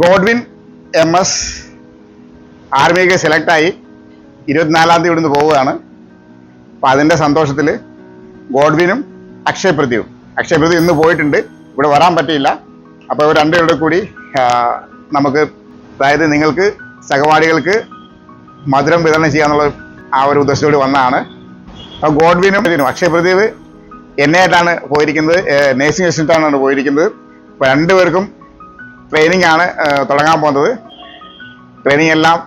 Godwin M S ആർമിക്ക് സെലക്ടായി ഇരുപത്തിനാലാം തീയതി ഇവിടുന്ന് പോവുകയാണ്. അപ്പം അതിന്റെ സന്തോഷത്തിൽ ഗോഡ്വിനും അക്ഷയ് പ്രദീപും. അക്ഷയ് ഇന്ന് പോയിട്ടുണ്ട്. ഇവിടെ വരാൻ പറ്റിയില്ല. അപ്പോൾ ഇവർ രണ്ടുപേരുടെ കൂടി നമുക്ക് അതായത് നിങ്ങൾക്ക് സഹപാഠികൾക്ക് മധുരം വിതരണം ചെയ്യാന്നുള്ള ആ ഒരു ഉദ്ദേശത്തോട് വന്നതാണ്. അപ്പോൾ ഗോഡ്വിനും അക്ഷയ് പ്രദീപ് എന്നെ ആയിട്ടാണ് പോയിരിക്കുന്നത്. നേഴ്സിംഗ് അസിസ്റ്റന്റാണ് പോയിരിക്കുന്നത്. അപ്പോൾ രണ്ടുപേർക്കും ട്രെയിനിങ് ആണ് തുടങ്ങാൻ പോകുന്നത്. ട്രെയിനിങ് എല്ലാം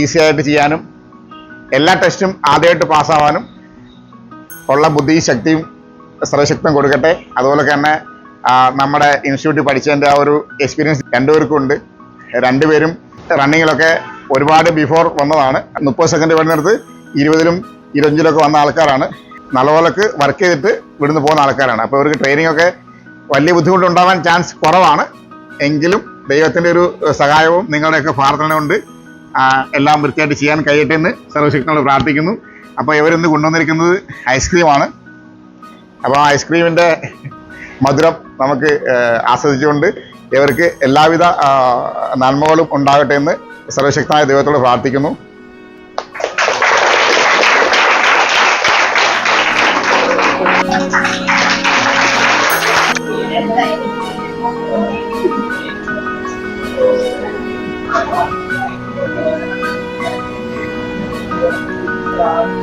ഈസി ആയിട്ട് ചെയ്യാനും എല്ലാ ടെസ്റ്റും ആദ്യമായിട്ട് പാസ്സാവാനും ഉള്ള ബുദ്ധിയും ശക്തിയും സർവശക്തം കൊടുക്കട്ടെ. അതുപോലെ തന്നെ നമ്മുടെ ഇൻസ്റ്റിറ്റ്യൂട്ടിൽ പഠിച്ചതിന്റെ ആ ഒരു എക്സ്പീരിയൻസ് രണ്ടുപേർക്കും ഉണ്ട് രണ്ടുപേരും റണ്ണിങ്ങിലൊക്കെ ഒരുപാട് ബിഫോർ വന്നതാണ്. മുപ്പത് സെക്കൻഡ് വരുന്നിടത്ത് ഇരുപതിലും ഇരുപഞ്ചിലൊക്കെ വന്ന ആൾക്കാരാണ്. നല്ലപോലൊക്കെ വർക്ക് ചെയ്തിട്ട് ഇവിടുന്ന് പോകുന്ന ആൾക്കാരാണ്. അപ്പോൾ ഇവർക്ക് ട്രെയിനിങ് ഒക്കെ വലിയ ബുദ്ധിമുട്ടുണ്ടാവാൻ ചാൻസ് കുറവാണ്. എങ്കിലും ദൈവത്തിന്റെ ഒരു സഹായവും നിങ്ങളുടെയൊക്കെ പ്രാർത്ഥന കൊണ്ട് എല്ലാം വൃത്തിയായിട്ട് ചെയ്യാൻ കഴിയട്ടെ എന്ന് സർവശക്തിനോട് പ്രാർത്ഥിക്കുന്നു. അപ്പോൾ ഇവരിന്ന് കൊണ്ടുവന്നിരിക്കുന്നത് ഐസ്ക്രീമാണ് അപ്പോൾ ആ ഐസ്ക്രീമിന്റെ മധുരം നമുക്ക് ആസ്വദിച്ചുകൊണ്ട് ഇവർക്ക് എല്ലാവിധ നന്മകളും ഉണ്ടാകട്ടെ എന്ന് സർവശക്തനായ ദൈവത്തോട് പ്രാർത്ഥിക്കുന്നു. Thank you. Thank.